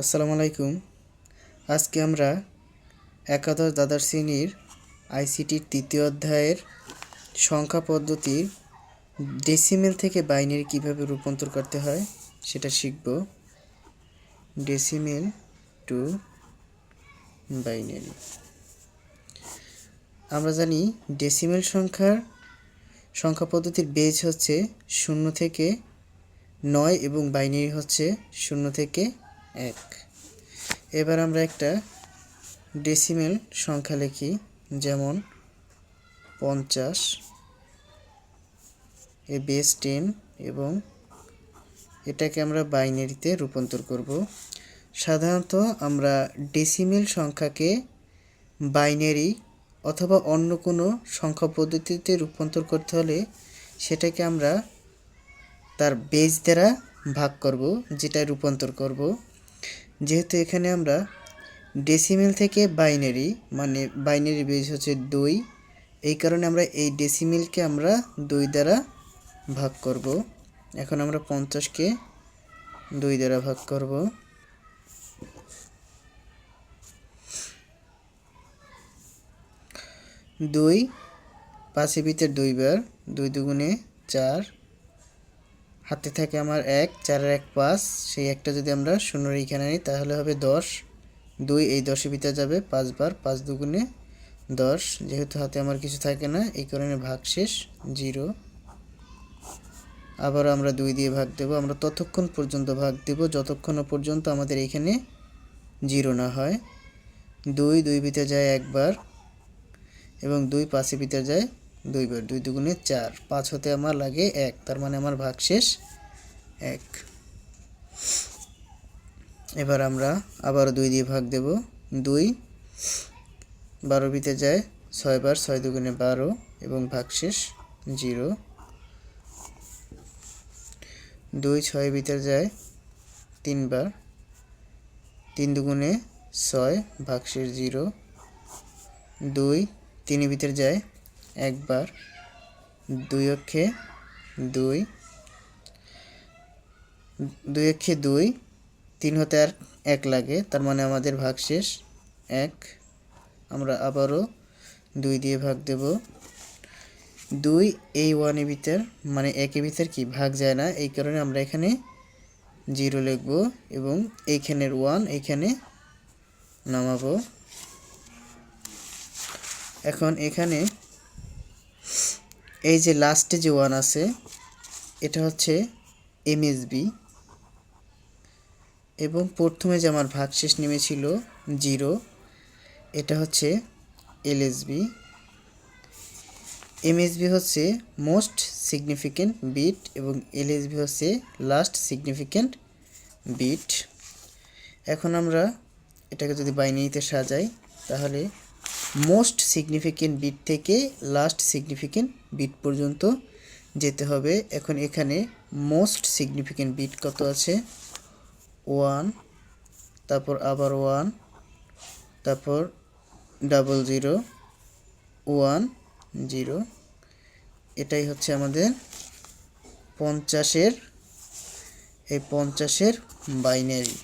আসসালামু আলাইকুম। আজকে আমরা একাদশ দ্বাদশ শ্রেণির আইসিটির তৃতীয় অধ্যায়ের সংখ্যা পদ্ধতির ডেসিমেল থেকে বাইনারি কীভাবে রূপান্তর করতে হয় সেটা শিখব। Decimal to binary. আমরা জানি ডেসিমেল সংখ্যার সংখ্যা পদ্ধতির বেজ হচ্ছে শূন্য থেকে নয় এবং বাইনারি হচ্ছে শূন্য থেকে এক। এবার আমরা একটা ডেসিমেল সংখ্যা লিখি, যেমন পঞ্চাশ, এ বেস টেন এবং এটাকে আমরা বাইনারিতে রূপান্তর করব। সাধারণত আমরা ডেসিমেল সংখ্যাকে বাইনারি অথবা অন্য কোনো সংখ্যা পদ্ধতিতে রূপান্তর করতে হলে সেটাকে আমরা তার বেজ দ্বারা ভাগ করব যেটা রূপান্তর করব। যেহেতু এখানে আমরা ডেসিমেল থেকে বাইনারি মানে বাইনারি বেজ হচ্ছে দুই, এই কারণে আমরা এই ডেসিমেলকে আমরা দুই দ্বারা ভাগ করব। এখন আমরা পঞ্চাশকে দুই দ্বারা ভাগ করব। দুই, পাঁচের ভিতর দুইবার, দুই দুগুণে চার হাতে থাকে আমার এক, চারের এক পাঁচ, সেই একটা যদি আমরা শূন্য এখানে নিই তাহলে হবে দশ। দুই, এই দশের ভিতরে যাবে পাঁচবার পাঁচ দুগুণে দশ। যেহেতু হাতে আমার কিছু থাকে না, এই কারণে ভাগ শেষ, জিরো। আবার আমরা দুই দিয়ে ভাগ দেব। আমরা ততক্ষণ পর্যন্ত ভাগ দেব, যতক্ষণ পর্যন্ত আমাদের এখানে জিরো না হয়। দুই দুই ভিতরে যায় একবার, এবং দুই পাঁচে ভিতরে যায় দুইবার, দুই দুগুণে চার। পাঁচ হতে আমার লাগে এক, তার মানে আমার ভাগ শেষ এক। এবার আমরা আবার দুই দিয়ে ভাগ দেব। দুই বারো ভিতরে যায় ছয়বার ছয় দুগুণে বারো এবং ভাগ শেষ জিরো। দুই ছয় ভিতরে যায় তিনবার তিন দুগুণে ছয় ভাগশেষ জিরো। দুই তিনের ভিতরে যায় একবার, দুই অক্ষে দুই দুই অক্ষে দুই, তিন হতে আর এক লাগে, তার মানে আমাদের ভাগ শেষ, এক। আমরা আবারও দুই দিয়ে ভাগ দেব। দুই এই ওয়ানের ভিতর মানে একের ভিতর কি? ভাগ যায় না, এই কারণে আমরা এখানে জিরো লিখব এবং এইখানের ওয়ান এইখানে নামাবো। এখন এখানে এই যে লাস্টে যে ওয়ান আছে, এটা হচ্ছে এমএসবি এবং প্রথমে যে আমার ভাগশেষ নেমেছিল জিরো এটা হচ্ছে এলএসবি এমএসবি হচ্ছে মোস্ট সিগনিফিকেন্ট বিট এবং এলএসবি হচ্ছে লাস্ট সিগনিফিকেন্ট বিট এখন আমরা এটাকে যদি বাইনারিতে সাজাই, তাহলে মোস্ট সিগনিফিকেন্ট বিট থেকে লাস্ট সিগনিফিকেন্ট বিট পর্যন্ত যেতে হবে। এখন এখানে মোস্ট সিগনিফিকেন্ট বিট কত আছে? ওয়ান তারপর আবার ওয়ান তারপর ডাবল জিরো ওয়ান জিরো এটাই হচ্ছে আমাদের পঞ্চাশের, এই পঞ্চাশের বাইনারি